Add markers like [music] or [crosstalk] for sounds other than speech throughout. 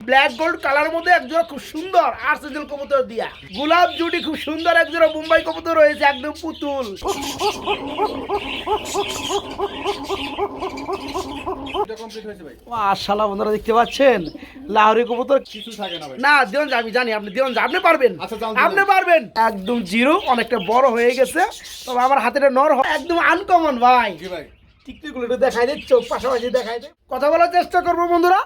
Black gold colour মধ্যে একজোড়া খুব সুন্দর আর্সেজেল কবুতর দিয়া। গোলাপ জুটি খুব সুন্দর একজোড়া মুম্বাই কবুতর রয়েছে একদম পুতুল। মাশাআল্লাহ বন্ধুরা দেখতে পাচ্ছেন? লাহোরি কবুতর কিছু থাকে না ভাই। না দিওন আমি জানি আপনি দিওন যা, আপনি পারবেন। আচ্ছা, আপনি পারবেন। একদম জিরো অনেকটা বড় হয়ে গেছে। তবে আমার হাতের নর একদম আনকমন ভাই। জি ভাই। টিকটিকগুলো একটু দেখাই দে চোখ পাশাপাশি দেখাই দে। কথা বলার চেষ্টা করব বন্ধুরা।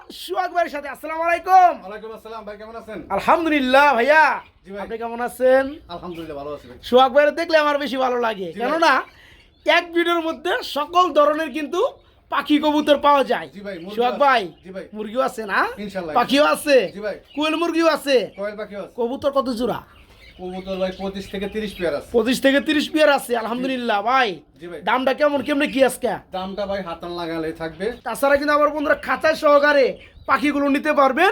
ভাইয়ের সাথে আসসালামু আলাইকুম। ওয়ালাইকুম আসসালাম ভাই কেমন আছেন? আলহামদুলিল্লাহ ভাইয়া। আপনি কেমন আছেন? আলহামদুলিল্লাহ ভালো আছি ভাই। ভাইয়ের দেখলে আমার বেশি ভালো লাগে। কেননা এক ভিডিওর মধ্যে সকল ধরনের কিন্তু পাখি কবুতর পাওয়া যায়। সোহাগ। ভাই মুরগিও আছে না? পাখিও আছে? কোয়েল মুরগিও পাখি আছে। কবুতর কত জোড়া? কবুতর ভাই পঁচিশ থেকে পেয়ার আছে। পঁচিশ থেকে তিরিশ পিয়ার আছে আলহামদুলিল্লাহ ভাই। দামটা কেমন কেমনে কি আজকে? দামটা ভাই হাতান লাগালে থাকবে। তাছাড়া কিন্তু আমার বন্ধুরা খাঁচা সহকারে পাখিগুলো নিতে পারবেন।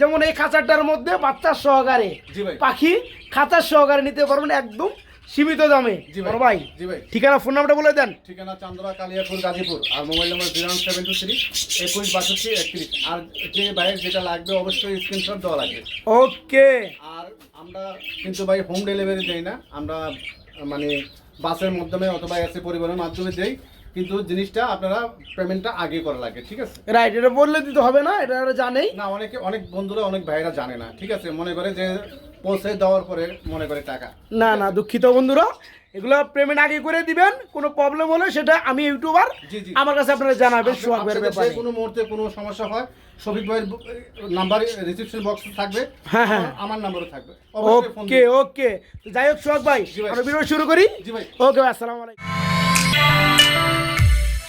যেমন এই খাঁচাটার মধ্যে বাচ্চা সহকারে জি ভাই। পাখি খাঁচা সহকারে নিতে পারবেন একদম সীমিত দামে। বড় ভাই। ভাই জি ভাই। ঠিকানা ফোন নাম্বারটা বলে দেন। ঠিকানা চান্দরা কালিয়াপুর গাজীপুর। আর mobile number zero seven two three একুশ বাষট্টি একত্রিশ। আর যে ভাইয়ের যেটা লাগবে অবশ্যই স্ক্রিনশট দেওয়া লাগবে। ওকে আর আমরা কিন্তু ভাই হোম ডেলিভারি দেই না আমরা মানে বাসের মাধ্যমে অথবা এসে পরিবহনের মাধ্যমে দেই কিন্তু জিনিসটা আপনারা পেমেন্টটা আগে করা লাগে ঠিক আছে? রাইট এটা বললে দিতে হবে না এটা জানেই। না অনেকে অনেক বন্ধুরা অনেক ভাইরা জানে না ঠিক আছে? মনে করে যে পৌঁছে দেওয়ার পরে মনে করে টাকা। না না দুঃখিত বন্ধুরা এগুলো পেমেন্ট আগে করে দিবেন কোনো প্রবলেম হলে সেটা আমি ইউটিউবার। আমার কাছে আপনারা জানাবেন সোহাগের ব্যাপারে। কোনো মুহূর্তে কোনো সমস্যা হয় শফিক ভাইয়ের নাম্বার রিসিপশন বক্স থাকবে হ্যাঁ, হ্যাঁ। আমার- নাম্বারও থাকবে। ওকে ওকে যাই হোক সোহাগ ভাই। আমরা ভিডিও শুরু করি। জি ভাই। ওকে আসসালামু আলাইকুম।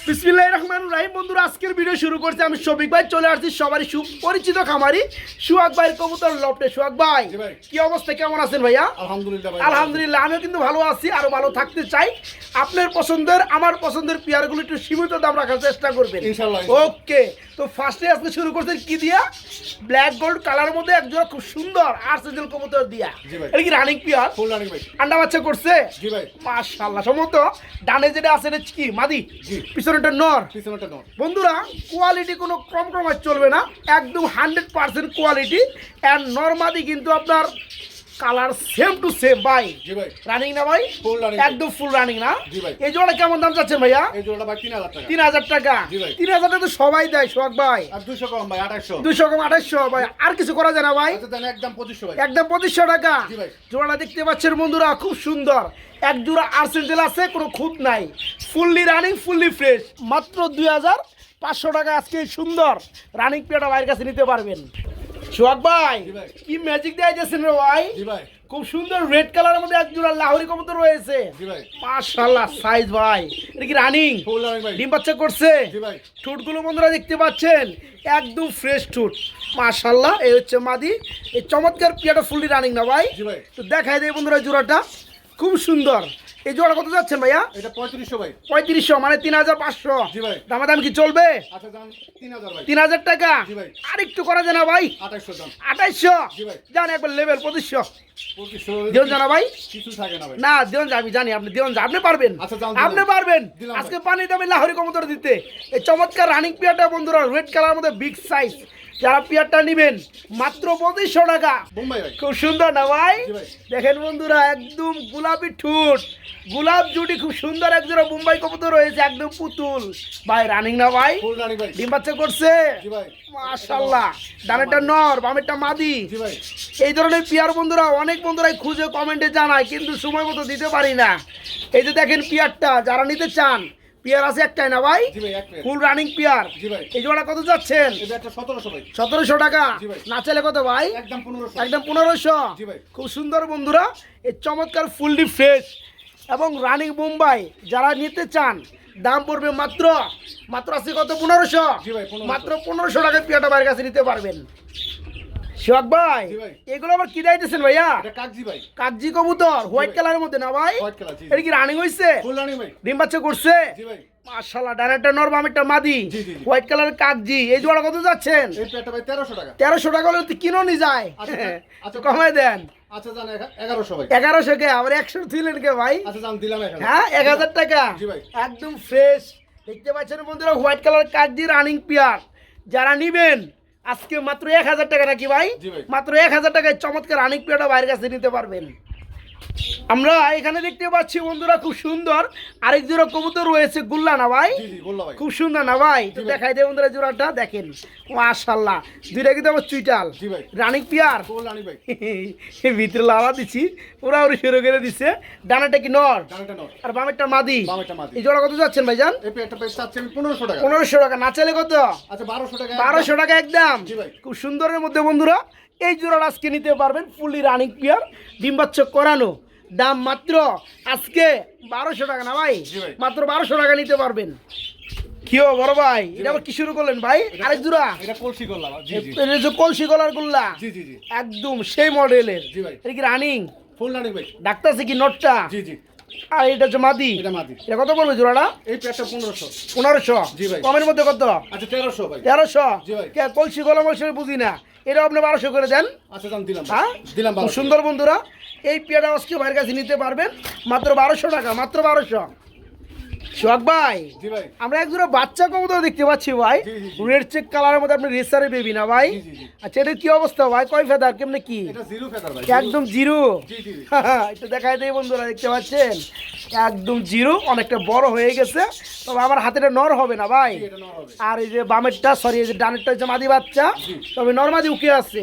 বিসমিল্লাহির রহমানির রহিম। বন্ধুরা আজকের ভিডিও শুরু করছি। আমি শফিক ভাই চলে আসছি সবারই সুপরিচিত খামারি সুহাগ ভাইয়ের কবুতর লপটে সুহাগ ভাই কি অবস্থা? কেমন আছেন ভাইয়া? আলহামদুলিল্লাহ আলহামদুলিল্লাহ আমিও কিন্তু ভালো আছি আরও ভালো থাকতে চাই। আপনার পছন্দের আমার পছন্দের পেয়ারগুলো একটু সীমিত দাম রাখার চেষ্টা করবেন। ওকে তো ফার্স্টে আজকে শুরু করছেন কি দিয়া? ব্ল্যাক গোল্ড কালার মধ্যে একজোড়া খুব সুন্দর আর্সেজেল কবুতর দিয়া। এটা কি রানিং পেয়ার আন্ডা বাচ্চা করছে? জি সম্ভবত ডানে যেটা আছে এটা কি? মাদি? জি। পিছনেটা নর। পিছনেটা নর। বন্ধুরা কোয়ালিটি কোনো কম কমার চলবে না। একদম হান্ড্রেড পার্সেন্ট কোয়ালিটি অ্যান্ড নর্মাদি কিন্তু আপনার কালার সেম টু সেম ভাই। জি ভাই। রানিং না ভাই? Full running। একদম ফুল রানিং না? জি ভাই। এই জোড়া কেমন দাম চাচ্ছেন ভাইয়া? এই জোড়াটা ভাই তিন হাজার টাকা। তিন হাজার টাকা। জি ভাই। টাকা তো সবাই দেয় সোহাগ ভাই। আর দুশো কম ভাই আঠাশশো। দুশো কম আঠাশশো ভাই। আর কিছু করা যায় না ভাই? আচ্ছা তাহলে একদম পঁচিশশো ভাই। একদম পঁচিশশো টাকা। জি ভাই। জোড়াটা দেখতে পাচ্ছেন বন্ধুরা খুব সুন্দর। এক জোড়া আর্সেন্টেল আছে কোনো খুঁত নাই। ফুললি রানিং ফুললি ফ্রেশ মাত্র দুই হাজার পাঁচশো টাকা আজকে সুন্দর। রানিং পেয়ারটা ভাইয়ের কাছে নিতে পারবেন। সোহাগ ভাই। কি ম্যাজিক দেয় যাচ্ছেন রে ভাই? খুব সুন্দর রেড কালারের মধ্যে এক জোড়া লাহোরি কবুতর রয়েছে। মাশাআল্লাহ সাইজ ভাই। এটা কি রানিং ডিম বাচ্চা করছে? ঠোঁটগুলো বন্ধুরা দেখতে পাচ্ছেন একদম ফ্রেশ ঠোঁট। মাশাল্লাহ এই হচ্ছে মাদি। এই চমৎকার পিয়াটা ফুললি রানিং না ভাই? তো দেখাই দেয় বন্ধুরা জোড়াটা। খুব সুন্দর। এই জোড়া কত যাচ্ছেন ভাইয়া? এটা পঁয়ত্রিশশো ভাই। পঁয়ত্রিশশো মানে তিন হাজার পাঁচশো। দামা দাম কি চলবে? আচ্ছা তিন হাজার টাকা? আর একটু করা যায় না ভাই? আঠাইশশো জান একবার লেভেল পঁচিশশো। দিন জানা ভাই? না দিন আমি জানি আপনি দিন আপনি পারবেন। আচ্ছা। আপনি পারবেন। আজকে পানি দামে লাহরি কমতর দিতে। এই চমৎকার রানিং পিয়ারটা বন্ধুরা রেড কালার মধ্যে বিগ সাইজ যারা পিয়ারটা নেবেন মাত্র পঁচিশশো টাকা। খুব সুন্দর না ভাই? দেখেন বন্ধুরা একদম গোলাপি ঠুট। গোলাপ জুটি খুব সুন্দর একজোড়া মুম্বাই কবুতর রয়েছে একদম পুতুল। ভাই রানিং না ভাই? ডিম বাচ্চা করছে? মাশাল্লাহ। ডানেরটা নর বামেরটা মাদি। এই ধরনের পিয়ার বন্ধুরা অনেক বন্ধুরাই খুঁজে কমেন্টে জানায় কিন্তু সময় মতো দিতে পারি না। এই যে দেখেন পিয়ারটা যারা নিতে চান পিয়ার আছে একটাই না ভাই? Full running pair. এই জোড়া কত যাচ্ছেন? সতেরোশো টাকা। না চাইলে কত ভাই? একদম পনেরোশো। খুব সুন্দর বন্ধুরা এই চমৎকার ফুললি ফ্রেশ। এবং রানিং মুম্বাই যারা নিতে চান দাম পড়বে মাত্র মাত্র আছে কত? পনেরোশো। জি ভাই, 1500 মাত্র পনেরোশো টাকা পিয়াটা বাইরের কাছে নিতে পারবেন। শিবাক ভাই। এগুলো আবার কি দাইতেছেন ভাইয়া? কাকজি কবুতর হোয়াইট। কালারের মধ্যে না ভাই? এটা কি রানিং হয়েছে ডিম বাচ্চা করছে? ডানেরটা একটা মাদি। হোয়াইট কালারের কাগজি এই জোড়া কত যাচ্ছেন? তেরোশো টাকা। হলে তো কিনো নি যায়? আচ্ছা, আচ্ছা। কমাই দেন। আচ্ছা এগারোশো কে? আবার একশো কে ভাই? আচ্ছা হ্যাঁ এক হাজার টাকা। একদম ফ্রেশ দেখতে পাচ্ছেন বন্ধুরা হোয়াইট কালার রানিং পিয়ার। যারা নিবেন আজকে মাত্র এক হাজার টাকা নাকি ভাই? মাত্র এক হাজার টাকায় চমৎকার আনিক পেয়াটা বাইরের কাছে নিতে পারবেন। আমরা এখানে দেখতে পাচ্ছি বন্ধুরা খুব সুন্দর আরেক জোড়া কবুতর রয়েছে গুল্লা না ভাই? ভাই। খুব সুন্দর না ভাই? তো দেখাই দেয় বন্ধুরা জোড়াটা দেখেন। মাশাল্লাহ দুইটা কিন্তু আমার চুইটাল। রানিক পিয়ার? ভাই? [laughs] ভিতরে লালা দিছি। ওরা ওরা শুরু করে দিচ্ছে ডানাটা কি নর? আর বামেরটা মাদি? এই জোড়া কত যাচ্ছেন চাচ্ছি আমি পনেরোশো টাকা। পনেরোশো টাকা। না চাইলে কত? আচ্ছা বারোশো টাকা বারোশো টাকা একদম। খুব সুন্দরের মধ্যে বন্ধুরা। এই জোড়াটা আজকে নিতে পারবেন ফুললি রানিং পিয়ার ডিম্বাচ্ছ করানো। দাম মাত্র আজকে বারোশো টাকা না ভাই? মাত্র বারোশো টাকা নিতে পারবেন। কি বড় ভাই? এটা আবার কি শুরু করলেন ভাই? আরেক জোড়া? এটা কলসি এটা কলসি গলার গুল্লা? জি জি জি। একদম সেই মডেলের। জি ভাই। এটা কি রানিং? ফুল রানী ভাই। ডাক্তার কি নটটা? জি জি। আর এটা হচ্ছে মাদি। এটা মাদি। এটা কত পড়বে জোড়াটা? এই প্যাটটা পনেরোশো। পনেরোশো? জি ভাই। কমের মধ্যে কত? আচ্ছা তেরোশো ভাই। তেরোশো? জি ভাই। কলসি মলসি বুঝি না। এটা আপনি বারোশো করে দেন। আচ্ছা দিলাম। হ্যাঁ? দিলাম সুন্দর বন্ধুরা। এই পেয়ারা আজকে ভাইয়ের কাছে নিতে পারবেন। মাত্র বারোশো টাকা মাত্র বারোশো। সোহাগ ভাই আমরা এক বাচ্চা কবুতর দেখতে পাচ্ছি ভাই। রেড চেক কালারের মধ্যে আপনি রেসারে বেবি না ভাই। আচ্ছা এটা কি অবস্থা ভাই? কয় ফেদার কেমনে কি? ভাই একদম জিরো [laughs] এটা দেখাই দেয় বন্ধুরা দেখতে পাচ্ছেন? একদম জিরো অনেকটা বড় হয়ে গেছে। তবে আমার হাতেটা নর হবে না ভাই? আর এই যে বামেরটা সরি এই যে ডানেরটা হচ্ছে মাদি বাচ্চা। তবে নর্মাদি উকে আছে।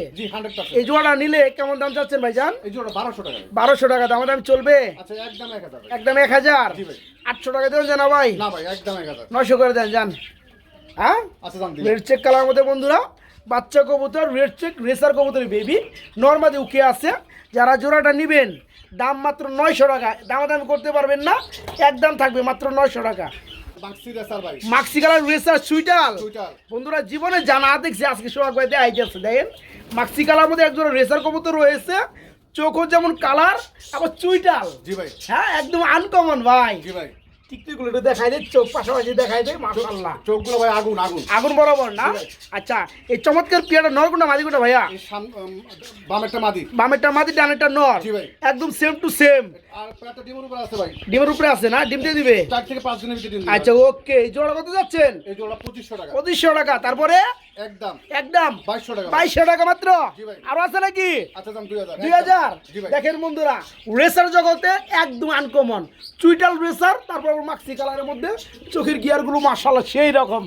এই জোড়াটা নিলে কেমন দাম চাচ্ছেন ভাইজান? এই জোড়া বারোশো টাকা। বারোশো টাকা দাম দাম চলবে? আচ্ছা একদম এক হাজার। আটশো টাকা দেবেন জানা ভাই? না ভাই একদম এক নয়শো করে দেন যান। হ্যাঁ? আচ্ছা রেড চেক কালার মধ্যে বন্ধুরা বাচ্চা কবুতর রেড চেক রেসার কবুতর বেবি নর্মাদি উকে আছে। যারা জোড়াটা নেবেন দাম মাত্র নয়শো টাকা। দামাদামি করতে পারবেন না একদম থাকবে মাত্র নয়শো টাকা। মাক্সি কালার রেসার সুইটাল। বন্ধুরা জীবনে জানা দেখছি আজকে সোহাগ ভাই যাচ্ছে দেখেন মাক্সি কালার মধ্যে একজন রেসার কবুতর রয়েছে। চোখও যেমন কালার আবার চুইটাল। জি ভাই। হ্যাঁ একদম আনকমন ভাই। জি ভাই। একটু দেখাই দেয় চোখ পাশাপাশি দেখাই মাশাআল্লাহ। চোখগুলো ভাই আগুন আগুন। আগুন বরাবর না? আচ্ছা এই চমৎকার পিয়াটা মাদিকুন্ডা ভাইয়া? বামেরটা মাদি। বামেরটা মাদি ডানেরটা নর। জি ভাই। একদম সেম টু সেম আর ডিমের উপর আছে ভাই। ডিমের উপরে আছে না? ডিম দিয়ে দিবে? চার থেকে পাঁচ দিনের ভিতরে ডিম আচ্ছা ওকে এই জোড়া কত যাচ্ছেন? এই জোড়া টাকা। তারপরে? একদম। একদম। বাইশশো টাকা। বাইশশো টাকা মাত্র? জি আছে নাকি? আচ্ছা দাম দুই হাজার। দুই হাজার? জি ভাই। দেখেন বন্ধুরা রেসার জগতে একদম আনকমন চুইটাল রেসার তারপর মাক্সি কালারের মধ্যে চোখের গিয়ারগুলো মার্শাল্লাহ সেই রকম।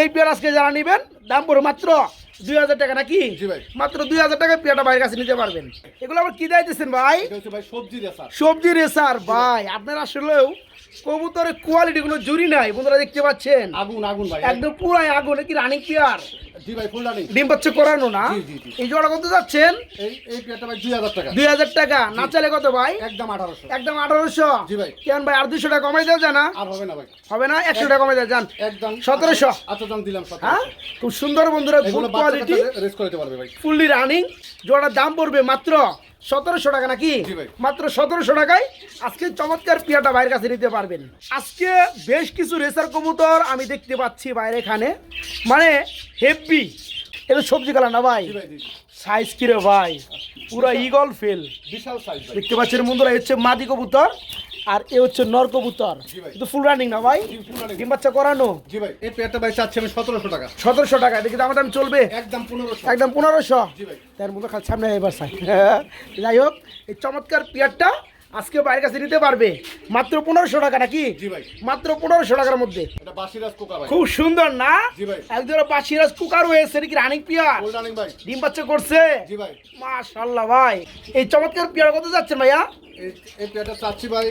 এই পেয়ার আজকে যারা নেবেন দাম পড়ে মাত্র দুই হাজার টাকা নাকি? মাত্র দুই হাজার টাকায় পেয়ারটা বাইরের কাছে নিতে পারবেন। এগুলো আবার কি এটা হচ্ছে ভাই সবজি রেসার সবজি রেসার ভাই। আপনার আসলেও কবুতরের কোয়ালিটি গুলো জুরি নাই বন্ধুরা দেখতে পাচ্ছেন। আগুন আগুন ভাই। একদম পুরাই আগুন কি রানিং পেয়ার জি ভাই ফুল রানি ডিম পাচ্ছে করানো না? জি, জি, জি। এই জোড়া কত যাচ্ছেন? এই এই পেয়ারটা ভাই দুই হাজার টাকা। দুই হাজার টাকা। না কত ভাই? একদম একদম জি ভাই। কেন ভাই আর দুশো টাকা কমাই দেওয়া যায় না? আর হবে না ভাই। হবে না? একশো টাকা কমাই দেওয়া যান। একদম। 1700 আচ্ছা দাম দিলাম হ্যাঁ? খুব সুন্দর বন্ধুরা গুড কোয়ালিটি রেস করতে পারবে ভাই। ফুললি রানিং জোড়ার দাম পড়বে মাত্র সতেরোশো টাকা নাকি? মাত্র সতেরোশো টাকায় আজকে চমৎকার পিয়াটা বাইরের কাছে নিতে পারবেন। আজকে বেশ কিছু রেসার কবুতর আমি দেখতে পাচ্ছি বাইরে এখানে। মানে হেভি। এটা সবজি কালার না ভাই? সাইজ কিরে ভাই? পুরা ইগল ফেল বিশাল সাইজ দেখতে পাচ্ছেন বন্ধুরা হচ্ছে মাদি কবুতর। আর এ হচ্ছে নর কবুতর। জি ভাই। কিন্তু ফুল রানিং না ভাই। ডিম বাচ্চা করানো? জি ভাই এই পেয়ারটা ভাই চাচ্ছি আমি সতেরোশো টাকা। সতেরোশো টাকা দেখি দাম দাম চলবে? একদম পনেরোশো। একদম পনেরোশো? জি ভাই। তার মধ্যে খালি সামনে এবার সাই। [laughs] যাই হোক এই চমৎকার পেয়ারটা আজকে বাইরের কাছে নিতে পারবে। মাত্র পনেরোশো টাকা নাকি? জি ভাই। মাত্র পনেরোশো টাকার মধ্যে। এটা বাসিরাজ কোকা ভাই। খুব সুন্দর না? জি ভাই। একজন পাশিরাজ কুকার হয়েছে নাকি রানিং পিয়ার? ফুল রানিং ভাই। ডিম বাচ্চা করছে? জি ভাই। মাশাল্লাহ ভাই। এই চমৎকার পেয়ার কত যাচ্ছেন ভাইয়া? এই পেয়ারটা চাচ্ছি ভাই।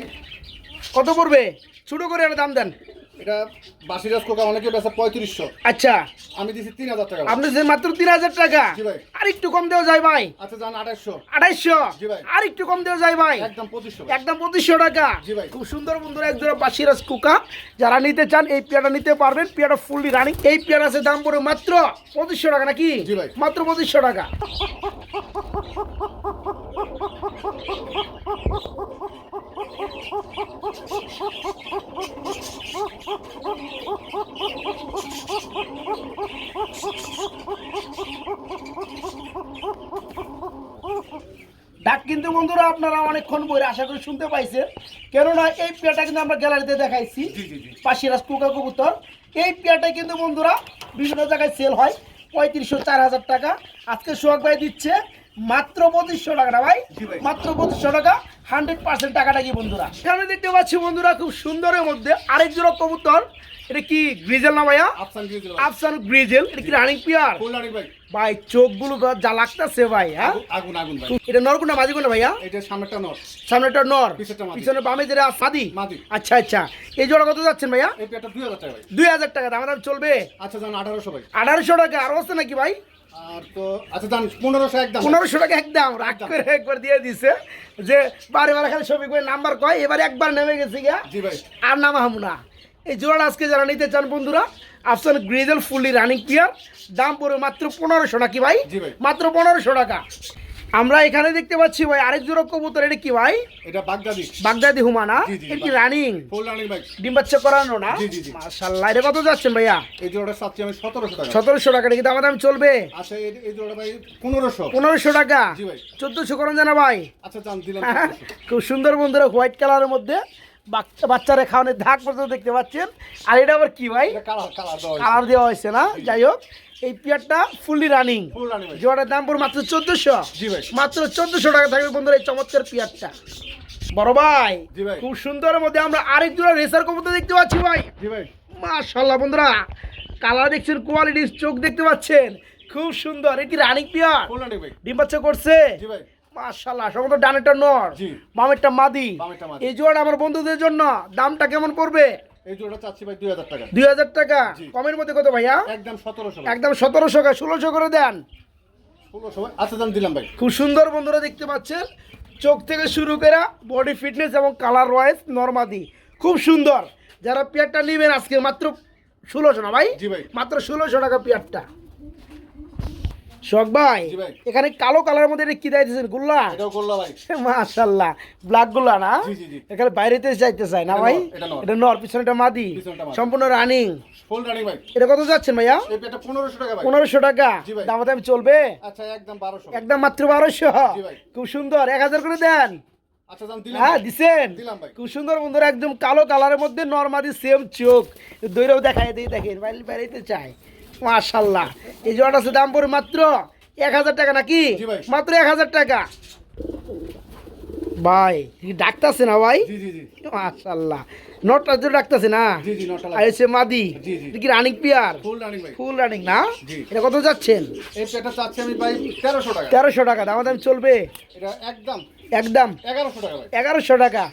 কত পড়বে? ছোট করে একটা দাম দেন। এটা বাসিরাজ কোকা অনেকে বেচা পঁয়ত্রিশশো। আচ্ছা। আমি দিছি তিন হাজার টাকা। আপনি যে মাত্র তিন হাজার টাকা। আর একটু কম দেওয়া যায় ভাই। আচ্ছা যান। আর একটু কম দেওয়া যায় ভাই। একদম পঁচিশশো একদম পঁচিশশো টাকা। জি ভাই। খুব সুন্দর বন্ধুরা একজোড়া বাসিরাজ কুকা যারা নিতে চান এই পেয়ারটা নিতে পারবেন। পেয়ারটা ফুললি রানিং এই পেয়ার আছে দাম পড়ে মাত্র পঁচিশশো টাকা নাকি? জি ভাই। মাত্র পঁচিশশো টাকা। ডাক কিন্তু বন্ধুরা আপনারা অনেকক্ষণ বই আশা করি শুনতে পাইছেন। কেননা এই পেয়ারটা কিন্তু আমরা গ্যালারিতে দেখাইছি পাশিরাজ কুকা কবুতর। এই পেয়ারটা কিন্তু বন্ধুরা বিভিন্ন জায়গায় সেল হয় পঁয়ত্রিশশো চার হাজার টাকা। আজকে সোহাগ ভাই দিচ্ছে মাত্র পঁচিশশো টাকা ভাই? মাত্র পঁচিশশো টাকা হান্ড্রেড পার্সেন্ট টাকাটা কি বন্ধুরা? এখানে দেখতে পাচ্ছি বন্ধুরা খুব সুন্দরের মধ্যে আরেক জোড়া কবুতর। এটা কি গ্রিজেল না ভাইয়া? আফসান গ্রিজেল। এটা কি রানিং পিয়ার ভাই। ভাই চোখগুলো তো যা লাগতেছে ভাই হ্যাঁ? আগুন আগুন ভাই। এটা নরকুন্ডা মাঝি কোনটা ভাইয়া? এটা সামনেটা নট সামনেটা নর। পিছনে বামে যেটা মাদি। আচ্ছা আচ্ছা। এই জোড়া কত যাচ্ছেন ভাইয়া? দুই হাজার টাকা ভাই। দুই হাজার টাকা দাম চলবে? আচ্ছা যান আঠারোশো ভাই। আঠারোশো টাকা আরও আছে নাকি ভাই? আর তো আচ্ছা যান পনেরোশো একদম। পনেরোশো টাকা একদম রাগ করে একবার দিয়ে দিছে যে বারে বারে খালি ছবি করে নাম্বার কয় এবার একবার নেমে গেছে আর নামা না। এই জোড়া আজকে যারা নিতে চান বন্ধুরা আফসান গ্রিজেল ফুললি রানিং পিয়ার দাম পড়বে মাত্র পনেরোশো নাকি ভাই? জি ভাই। মাত্র পনেরোশো টাকা। আমরা এখানে দেখতে পাচ্ছি ভাই আরেক জোড়া কবুতর এটা কি ভাই? এটা বাগদাদি। বাগদাদি হুমানা? এটা কি রানিং? ফুল রানিং ভাই ডিম বাচ্চা করানো না। মাশাল্লাহ এটা কত যাচ্ছেন ভাইয়া? এই জোড়াটা চাচ্ছি আমি সতেরোশো টাকা। সতেরোশো টাকা নাকি দাম দাম চলবে? আচ্ছা এই জোড়াটা ভাই 1500 1500 টাকা? জি ভাই। 1400 করেন জানা ভাই। আচ্ছা জান দিলাম 1400 [laughs] খুব সুন্দর বন্ধুরা হোয়াইট কালারের মধ্যে। বাচ্চারা খাওয়ানোর ধাক পর্যন্ত দেখতে পাচ্ছেন। আর এটা আবার কি ভাই? কালার দেওয়া হয়েছে। না? যাই হোক এই পিয়ারটা ফুললি রানিং ফুল রানিং ভাই। জোড়ার দাম পড়ে মাত্র চোদ্দশো। জি ভাই। মাত্র চোদ্দশো টাকা থাকবে বন্ধুরা এই চমৎকার পিয়ারটা। বড় ভাই খুব সুন্দরের মধ্যে আমরা আরেক জোড়া রেসার কবুতর দেখতে পাচ্ছি ভাই। জি ভাই। মাশাল্লাহ বন্ধুরা কালার দেখছেন কোয়ালিটির চোখ দেখতে পাচ্ছেন। খুব সুন্দর এটি রানিং পিয়ার। ডিম বাচ্চা করছে। মাশাল্লাহ সম্ভবত ডানেরটা নর জি। বামেরটা মাদি। এই জোড়া আমার বন্ধুদের জন্য দামটা কেমন পড়বে? এই জোড়াটা চাচ্ছি ভাই দুই হাজার টাকা। দুই হাজার টাকা? কমের মধ্যে কত ভাইয়া? একদম সতেরোশো ভাই। একদম সতেরোশো টাকা ষোলোশো করে দেন। ষোলোশো ভাই আচ্ছা যান দিলাম ভাই। খুব সুন্দর বন্ধুরা দেখতে পাচ্ছেন। চোখ থেকে শুরু করে বডি ফিটনেস এবং কালার ওয়াইজ নর্মাদি খুব সুন্দর। যারা পেয়ারটা নেবেন আজকে মাত্র ষোলোশো না ভাই। মাত্র ষোলোশো টাকা পেয়ারটা। শখ ভাই? এখানে কালো কালারের মধ্যে এটা কি দিয়েছেন? গুল্লা? মাশাল্লাহ। ব্ল্যাকগুলা না। এখানে বাইরেতে যাইতে চায় না ভাই? এটা নর। পিছনেটা মাদি। সম্পূর্ণ রানিং। ফুল রানিং ভাই। এটা কত যাচ্ছেন ভাইয়া? টাকা ভাই। পনেরোশো টাকা। দাম দাম চলবে? আচ্ছা একদম মাত্র। খুব সুন্দর। এক হাজার করে দেন। আচ্ছা হ্যাঁ দিছেন। খুব সুন্দর বন্ধুরা একদম কালো কালারের মধ্যে নর্মাদি সেম চোখ। দৈরাও দেখায় দিয়ে দেখেন। বাইরে বেড়াইতে চায় মাশাল্লাহ এই জোয়াটা আছে দাম পড়ে মাত্র এক হাজার টাকা নাকি? মাত্র এক হাজার টাকা। ভাই ডাকতেছে না ভাই? মাশাল্লাহ নটটা তো ডাকতেছে না? আর এসে মাদি। কি রানিং পিয়ার ফুল রানিং না? এটা কত যাচ্ছেন? তেরোশো টাকা। দাম দাম চলবে? একদম একদম। এগারোশো টাকা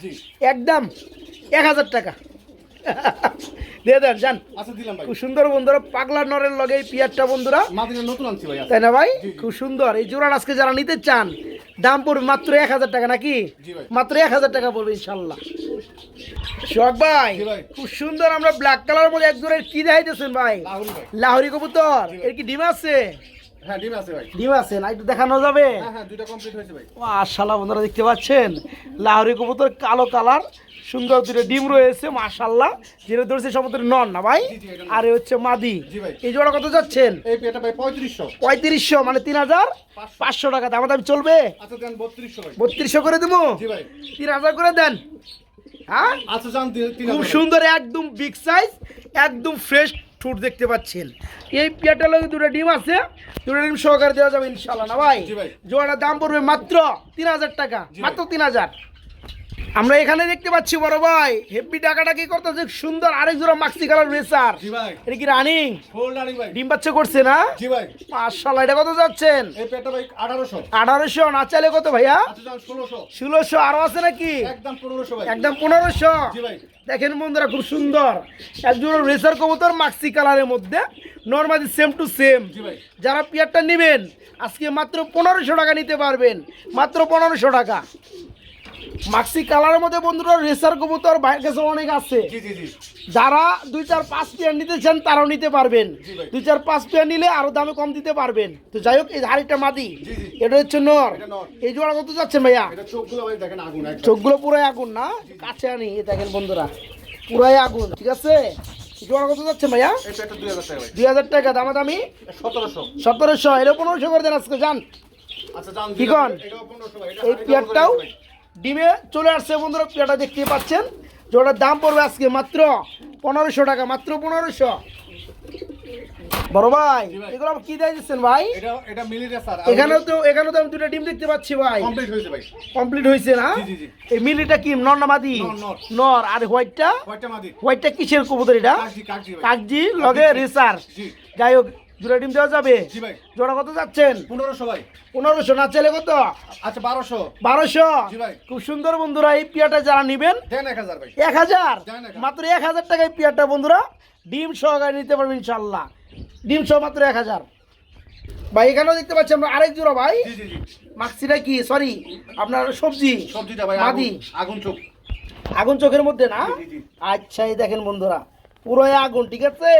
একদম। এক হাজার টাকা। দিয়ে দেন যান। আচ্ছা খুব সুন্দর বন্ধুরা পাগলা নরের লগে এই পিয়ারটা বন্ধুরা। তাই না ভাই। খুব সুন্দর। এই জোড়া আজকে যারা নিতে চান দাম পড়বে মাত্র এক হাজার টাকা নাকি? মাত্র এক হাজার টাকা পড়বে ইনশাল্লাহ। শখ ভাই। খুব সুন্দর আমরা ব্ল্যাক কালার মধ্যে এক জোড়ের কি দেখাইতেছেন ভাই? লাহরি কবুতর। এর কি ডিম আছে? হ্যাঁ ডিম আছে ভাই। ডিম আছে না একটু দেখানো যাবে? হ্যাঁ হ্যাঁ দুইটা কমপ্লিট হয়েছে ভাই। মাশাল্লাহ বন্ধুরা দেখতে পাচ্ছেন? লাহরি কবুতর কালো কালার সুন্দর দুটো ডিম রয়েছে মাশাল্লাহ। যেটা ধরছে নন না ভাই। আর হচ্ছে মাদি। এই জোড়া কত যাচ্ছেন? পঁয়ত্রিশশো। মানে তিন হাজার পাঁচশো। টাকা দাম দাম চলবে? আচ্ছা বত্রিশশো করে দেবো? তিন হাজার করে দেন। হ্যাঁ? আচ্ছা খুব সুন্দর একদম বিগ সাইজ একদম ফ্রেশ ঠুট দেখতে পাচ্ছেন। এই পেয়ারটা লোক দুটো ডিম আছে দুটো ডিম সহকারে দেওয়া যাবে ইনশাল্লাহ না ভাই? জোয়ারের দাম পড়বে মাত্র তিন হাজার টাকা মাত্র তিন হাজার। আমরা এখানে দেখতে পাচ্ছি বড় ভাই। হেভি টাকাটা কি করতেছে? সুন্দর আরেক জোড়া মাক্সি কালার রেসার জি ভাই। এটা কি রানিং ফুল রানিং ভাই। ডিম বাচ্চা করছে না? জি ভাই। মাশাল্লাহ এটা কত যাচ্ছেন? এই পেটা ভাই আঠারোশো। আঠারোশো না চাইলে কত ভাইয়া? আচ্ছা যান ষোলোশো। ষোলোশো আরও আছে নাকি? একদম পনেরোশো ভাই। একদম পনেরোশো। জি ভাই। দেখেন বন্ধুরা খুব সুন্দর। একজন রেসার কবুতর মাক্সি কালারের মধ্যে। নর্মালি সেম টু সেম যারা পিয়ারটা নেবেন আজকে মাত্র পনেরোশো টাকা নিতে পারবেন। মাত্র পনেরোশো টাকা। মাক্সি কালারের মধ্যে বন্ধুরা রেসার কবুতর বাইরের কাছে অনেক আছে। যারা দুই চার পাঁচ পেয়ার নিতে চান তারাও নিতে পারবেন। দুই চার পাঁচ পেয়ার নিলে আরও দামে কম দিতে পারবেন। তো যাই হোক এই হাড়িটা মাদি। এটা হচ্ছে নর। এই জোড়া কত যাচ্ছেন ভাইয়া? চোখগুলো পুরাই আগুন না? কাছে আনি দেখেন বন্ধুরা। পুরাই আগুন ঠিক আছে? জোড়া কত যাচ্ছে ভাইয়া? দুই হাজার টাকা দামা দামি সতেরোশো। সতেরোশো এর পনেরোশো করে দেন আজকে যান আচ্ছা কি কন? এই পেয়ারটাও। ডিমে চলে আসছে বন্ধুরা পেয়ারটা দেখতে পাচ্ছেন। জোড়ার দাম পড়বে আজকে মাত্র পনেরোশো টাকা মাত্র পনেরোশো। বড় ভাই এগুলো কি দিয়ে দিচ্ছেন ভাই? এখানেও তো এখানেও তো আমি দুটো ডিম দেখতে পাচ্ছি ভাই। কমপ্লিট হয়েছে না। এই মিলিটা কি নর না মাদি? নর, আর হোয়াইটটা? হোয়াইটটা কিসের কবুতর এটা? কাকজি কাকজি লগে রিসার্চ যাই হোক দুটো ডিম দেওয়া যাবে? জি ভাই। জোড়া কত যাচ্ছেন? পনেরোশো ভাই। পনেরোশো না চলে কত? আচ্ছা বারোশো। বারোশো? জি ভাই। খুব সুন্দর বন্ধুরা এই পিয়াটা যারা নিবেন দেন এক হাজার ভাই। এক হাজার। মাত্র এক হাজার টাকায় পিয়ারটা বন্ধুরা ডিম সহকারে নিতে পারবেন ইনশাল্লাহ ডিম সহ মাত্র এক হাজার। ভাই এখানেও দেখতে পাচ্ছি আমরা আরেক জোড়া ভাই। মাক্সিটা কি? সরি আপনার সবজি। সবজিটা ভাই মাদি। আগুন- চোখ। আগুন চোখের মধ্যে না। আচ্ছা এই দেখেন বন্ধুরা পুরো আগুন ঠিক আছে?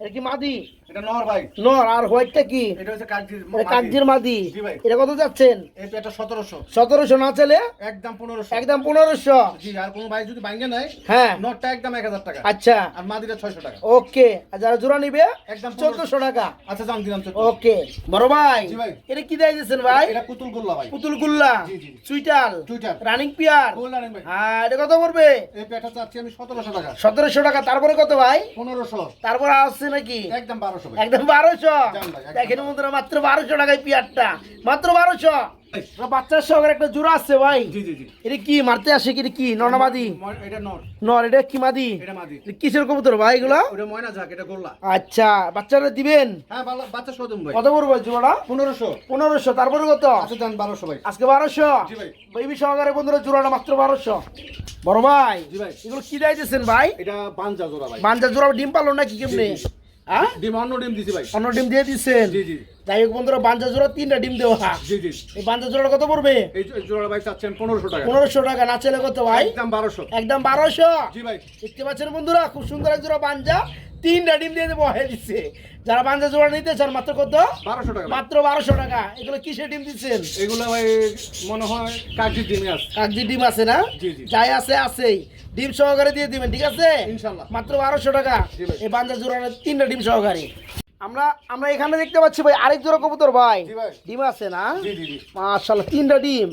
এটা কি মাদি? এটা নর ভাই। নর আর হোয়াইটটা কি? এটা হচ্ছে কাকজির কাকজির মাদি। ভাই। এটা কত যাচ্ছেন? এই পেটা সতেরোশো। সতেরোশো না চলে একদম পনেরোশো। একদম পনেরোশো। জি আর কোনো ভাই যদি ভাঙ্গে নেয় হ্যাঁ। নটটা একদম এক হাজার টাকা। আচ্ছা। আর মাদিটা ছয়শো টাকা। ওকে। আর যারা জোড়া নিবে একদম চোদ্দশো টাকা। আচ্ছা জান দিলাম চোদ্দ ওকে। বড় ভাই জি ভাই। এটা কি দিয়ে দিয়েছেন ভাই? এটা পুতুল গোল্লা ভাই। পুতুল গুল্লা জি, জি। চুইটাল চুইটাল। Running peer. গোল্লা নেন ভাই। হ্যাঁ এটা কত পড়বে? এই পেটা চাচ্ছি আমি সতেরোশো টাকা। সতেরোশো টাকা। তারপরে কত ভাই? পনেরোশো। তারপরে আসছে নাকি? একদম একদম বারোশো। দেখেন বন্ধুরা মাত্র বারোশো টাকায় পিয়ারটা। মাত্র বারোশো। বাচ্চার সঙ্গে একটা জোড়া আছে ভাই। এটা কি মারতে আসে কি কি নর। এটা কি মাদি? কিসের কবুতর ভাই এগুলো? আচ্ছা বাচ্চারা দিবেন? হ্যাঁ কত জোড়া পনেরোশো। পনেরোশো তারপরে কত? আচ্ছা বারোশো ভাই। আজকে বারোশো। বেবি সহকারে বন্ধুরা জোড়াটা মাত্র বারোশো। বড় ভাই ভাই। এগুলো কি ভাই? এটা বাঞ্জা জোড়া ভাই। বাঞ্জা জোড়া ডিম পালো নাকি কেমনে। হ্যাঁ? ডিম অন্য ডিম দিছি ভাই। অন্য ডিম দিয়ে দিছেন? জি জি। যাই হোক বন্ধুরা বাঞ্জা জোড়া তিনটা ডিম দেওয়া। জি জি এই বাঞ্জা কত পড়বে? এই জোড়া ভাই চাচ্ছেন পনেরোশো টাকা। পনেরোশো টাকা না চলে কত ভাই? একদম বারোশো। একদম বারোশো। জি ভাই। দেখতে পাচ্ছেন বন্ধুরা খুব সুন্দর এক জোড়া বাঞ্জা। তিনটা ডিম দিয়ে দেবো হয়ে দিচ্ছে। যারা বাঞ্জা জোড়া নিতে চান মাত্র কত? বারোশো টাকা মাত্র বারোশো টাকা। এগুলো কিসে ডিম দিচ্ছেন? এগুলো ভাই মনে হয় কাগজির ডিমে আছে। কাগজি ডিম আছে না। যাই আছে আছেই। ডিম সহকারে দিয়ে দিবেন ঠিক আছে? ইনশাল্লাহ। মাত্র বারোশো টাকা। এই বাঞ্জা জোড়াটা তিনটা ডিম সহকারে। আমরা আমরা এখানে দেখতে পাচ্ছি ভাই আরেক জোড়া কবুতর ভাই। ডিম আছে না? মাশাল্লাহ তিনটা ডিম।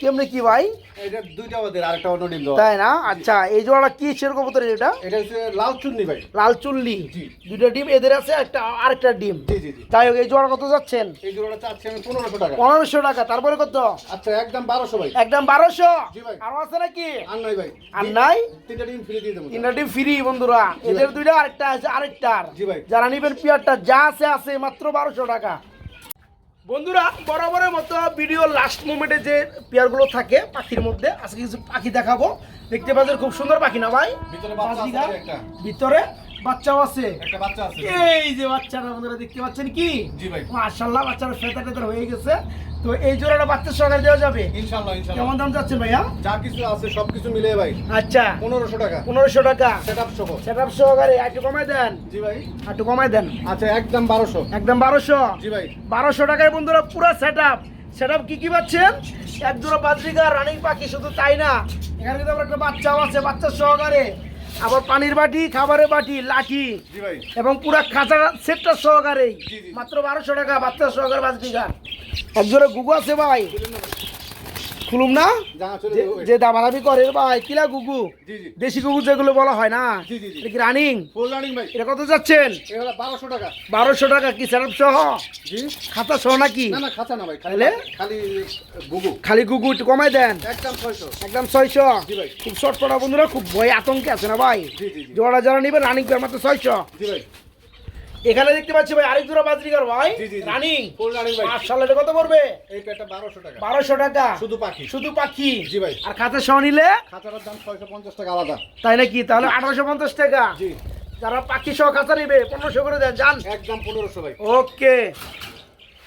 কেমনে কি ভাই? এটা দুইটা ওদের আরেকটা অন্য ডিম তাই না? আচ্ছা এই জোড়াটা কি সের কবুতর এটা? এটা হচ্ছে লাল চুন্নি ভাই। লাল চুল্লি। দুটো ডিম এদের আছে একটা আরেকটা ডিম। যাই হোক এই জোড়া কত যাচ্ছেন? এই জোড়াটা চাচ্ছি আমি টাকা। পনেরোশো টাকা তারপরে কত? আচ্ছা একদম বারোশো ভাই। একদম বারোশো? জি ভাই। আরও আছে নাকি? আর নয় ভাই। আর নাই? তিনটা ডিম ফ্রি দিয়ে দেবো। তিনটা ডিম ফ্রি বন্ধুরা। এদের দুইটা আরেকটা আছে জি ভাই। যারা নিবেন পিয়ারটা যা আছে আছে, মাত্র বারোশো টাকা। বন্ধুরা, বরাবরের মতো ভিডিও লাস্ট মোমেন্টে যে পেয়ারগুলো থাকে, পাখির মধ্যে, আজকে কিছু পাখি দেখাবো। দেখতে পাচ্ছেন খুব সুন্দর পাখি না ভাই? ভিতরে বাচ্চা বাচ্চাও আছে। বাচ্চা এই যে বাচ্চারা বন্ধুরা দেখতে পাচ্ছেন কি? জি ভাই। বাচ্চারা ফেতা টেতার হয়ে গেছে। তো এই জোড়াটা বাচ্চার সঙ্গে দেওয়া যাবে? কেমন দাম যাচ্ছে ভাইয়া? যা কিছু আছে সব কিছু মিলে ভাই। আচ্ছা। পনেরোশো টাকা। পনেরোশো টাকা। সেট আপ সহ। সেট আপ সহকারে একটু কমাই দেন। জি ভাই। একটু কমাই দেন। আচ্ছা একদম বারোশো। একদম বারোশো। জি ভাই। বারোশো টাকায় বন্ধুরা পুরো সেট আপ সেট কি কি পাচ্ছেন? এক দুটো পাত্রিকা রানিং পাখি শুধু তাই না এখানে কিন্তু আমার একটা বাচ্চাও আছে বাচ্চার সহকারে। আবার পানির বাটি খাবারের বাটি লাঠি এবং পুরো খাঁচা সেটটা সহকারে জি, জি। মাত্র বারোশো টাকা বাচ্চার সহকারে পাঁচ এক জোরে গুগু আছে ভাই। খুলুম না? যে-। দামাদামি করে ভাই কিলা গুগু? দেশি গুগু যেগুলো বলা হয় না? কি রানিং রানিং ভাই। এটা কত যাচ্ছেন? বারোশো টাকা। বারোশো টাকা কি সেট সহ? খাতা সহ নাকি? খালি গুগু। একটু কমাই দেন। একদম ছয়শো। খুব শর্ট পড়া বন্ধুরা খুব ভয় আতঙ্কে আছে না ভাই? জোড়া যারা নিবে রানিং পেয়ার মাত্র ছয়শো। এখানে দেখতে পাচ্ছি ভাই আরেক জোড়া বাজরিকার ভাই। রানিং মার্শাল এটা কত পড়বে? এই পেটা বারোশো টাকা। বারোশো টাকা। শুধু পাখি। শুধু পাখি। জি ভাই। আর খাতা সহ নিলে? খাঁচাটার দাম ছয়শো পঞ্চাশ টাকা আলাদা। তাই নাকি? তাহলে আঠারোশো পঞ্চাশ টাকা। জি। যারা পাখি সহ খাতা নিবে পনেরোশো করে দেন যান। একদম পনেরোশো ভাই। ওকে।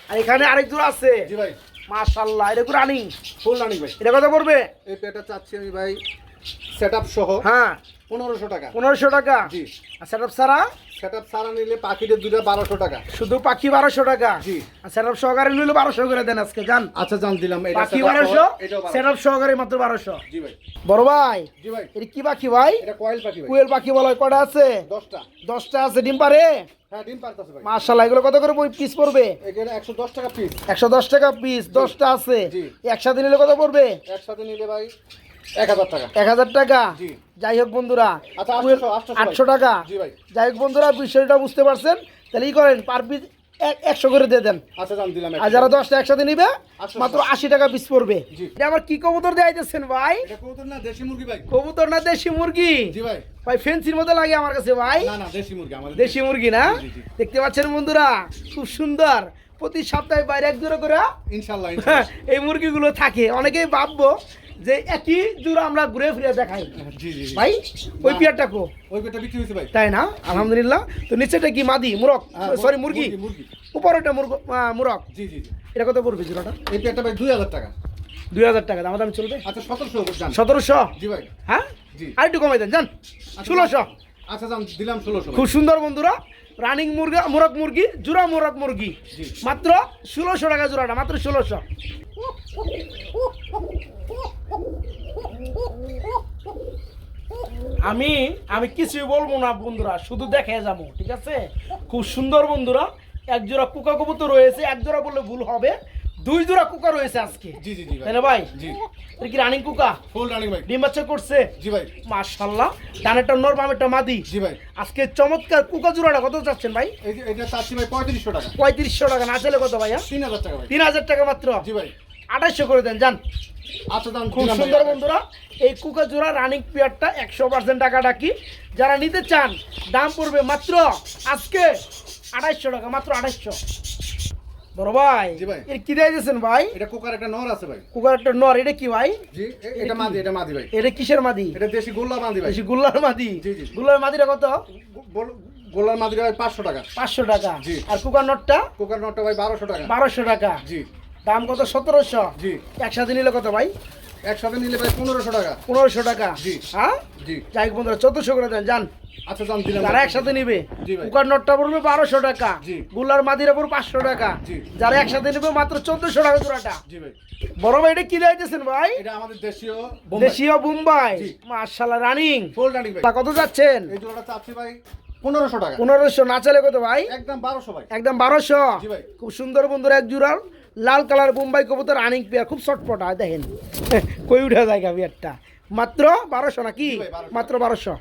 আর এখানে আরেক জোড়া আছে। জি ভাই। মার্শাল্লাহ এটা কি রানিং। ফুল রানিং ভাই। এটা কত পড়বে? এই পেটা চাচ্ছি আমি ভাই সেট আপ সহ। হ্যাঁ। পনেরোশো টাকা। পনেরোশো টাকা। জি। আর সেট সারা সেট সারা নিলে পাখিদের দুটা বারোশো টাকা। শুধু পাখি বারোশো টাকা? জি। আর সহকারে নিলে বারোশো করে দেন আজকে যান আচ্ছা জান দিলাম। পাখি বারোশো এটাও সহকারে মাত্র বারোশো। জি ভাই। বড় ভাই জি ভাই। এটা কি পাখি ভাই? এটা কয়েল পাখি ভাই। পাখি বলা কটা আছে? দশটা। দশটা আছে ডিম পারে? ডিম পারতেছে ভাই। মার্শাল্লাহ এগুলো কত করে পিস পড়বে? একশো দশ টাকা পিস একশো দশ টাকা পিস দশটা আছে। একসাথে নিলে কত পড়বে? একসাথে নিলে ভাই এক হাজার টাকা। এক হাজার টাকা? জি। যাই হোক বন্ধুরা আচ্ছা, কুয়েল- 800, 800 আটশো টাকা। যাই হোক বন্ধুরা বিষয়টা বুঝতে পারছেন? তাহলে ই করেন পার পিস একশো করে দিয়ে দেন। আচ্ছা আর যারা দশটা একসাথে নিবে মাত্র। আশি টাকা পিস পড়বে। কি কবুতর দেয়াইতেছেন ভাই? কবুতর না দেশি মুরগি ভাই। ফেন্সির মতো লাগে আমার কাছে ভাই। দেশি মুরগি না। দেখতে পাচ্ছেন বন্ধুরা খুব সুন্দর। প্রতি সপ্তাহে বাইরে এক জোড়া করে ইনশাআল্লাহ হ্যাঁ, এই মুরগিগুলো থাকে। অনেকেই ভাববো যে একই জোড়া আমরা ঘুরে ফিরে দেখাই জি জি জি। ভাই ওই। পিয়ারটা কো ওই পেটা বিক্রি হয়েছে ভাই তাই না আলহামদুলিল্লাহ তো নিচেটা কি মাদি মুরগ হ্যাঁ, সরি মুরগি উপরেটা মুরগ মুরগ জি জি জি এটা কত পড়বে জোড়াটা এই পেটা ভাই দুই হাজার টাকা দুই হাজার টাকা দাম দাম চলবে আচ্ছা সতেরোশো জান সতেরোশো জি ভাই হ্যাঁ জি আর একটু কমাই দেন জান আচ্ছা, ষোলোশো আচ্ছা দিলাম ষোলোশো খুব সুন্দর বন্ধুরা রানিং মুরগা মোরগ মুরগি জোড়া মোরগ মুরগি জি। মাত্র ষোলোশো টাকা জোড়াটা মাত্র ষোলোশো আমি আমি কিছুই বলব না বন্ধুরা শুধু দেখে যাব ঠিক আছে? খুব সুন্দর বন্ধুরা এক জোড়া কুকা কবুতর রয়েছে এক জোড়া বললে ভুল হবে দুই জোড়া কুকা রয়েছে আজকে। জি জি জি না ভাই জি। কি রানিং কুকা? ফুল রানিং ভাই। ডিম বাচ্চা করছে? জি ভাই। মাশাল্লাহ ডানেরটা নর বামেরটা মাদি। জি ভাই। আজকে চমৎকার কুকা জোড়াটা কত চাচ্ছেন ভাই? এটা চাচ্ছি ভাই পঁয়ত্রিশশো টাকা। পঁয়ত্রিশশো টাকা না চলে কত ভাইয়া? তিন হাজার টাকা ভাই। তিন হাজার টাকা মাত্র। জি ভাই। আঠাইশশো করে দেন যান। আচ্ছা দাম খুব সুন্দর বন্ধুরা এই কুকা জোড়া রানিং পেয়ারটা একশো পার্সেন্ট টাকাটা কি যারা নিতে চান দাম পড়বে মাত্র আজকে আঠাইশশো টাকা মাত্র আঠাইশশো বড় ভাই ভাই। এর কি দিয়েছেন ভাই? এটা কোকার একটা নর আছে ভাই। কুকার একটা নর এটা কি ভাই? জি এটা মাদি এটা মাদি ভাই। এটা কিসের মাদি? এটা দেশি গোল্লা মাদি ভাই। গুল্লার মাদি? জি, জি। গুল্লার মাদিটা কত? গোল- গোল্লার মাদিটা ভাই পাঁচশো টাকা। পাঁচশো টাকা। জি। আর কুকার নটটা? কোকার নটটা ভাই বারোশো টাকা। টাকা। জি। দাম কত? সতেরোশো। জি। একসাথে নিলে কত ভাই? একসাথে নিলে ভাই পনেরোশো টাকা। পনেরোশো টাকা। জি। হ্যাঁ? জি। যাই বন্ধুরা চোদ্দশো করে দেন যান। আচ্ছা দাম দিলাম। যারা একসাথে নিবে কুকার নটটা পড়বে বারোশো টাকা জি। গুলার মাদিরা পড়বে পাঁচশো টাকা। যারা একসাথে নিবে মাত্র চোদ্দশো টাকা জোড়াটা। বড় ভাই এটা কি ভাই? এটা আমাদের দেশীয় দেশীয় বোম্বাই। জি। মার্শাল্লাহ রানিং। ফুল রানিং ভাই। কত যাচ্ছেন? এই জোড়াটা চাচ্ছি ভাই পনেরোশো টাকা। পনেরোশো না চলে কত ভাই? একদম বারোশো ভাই। একদম বারোশো। ভাই। খুব সুন্দর বন্ধুরা এক জোড়ার। লাল কালার বোম্বাই কবুতর আনিং পেয়ার খুব শর্টপট আয় দেখেন। কই উঠে যায় বিয়ারটা? মাত্র বারোশো নাকি? জি ভাই, 1200 মাত্র বারোশো।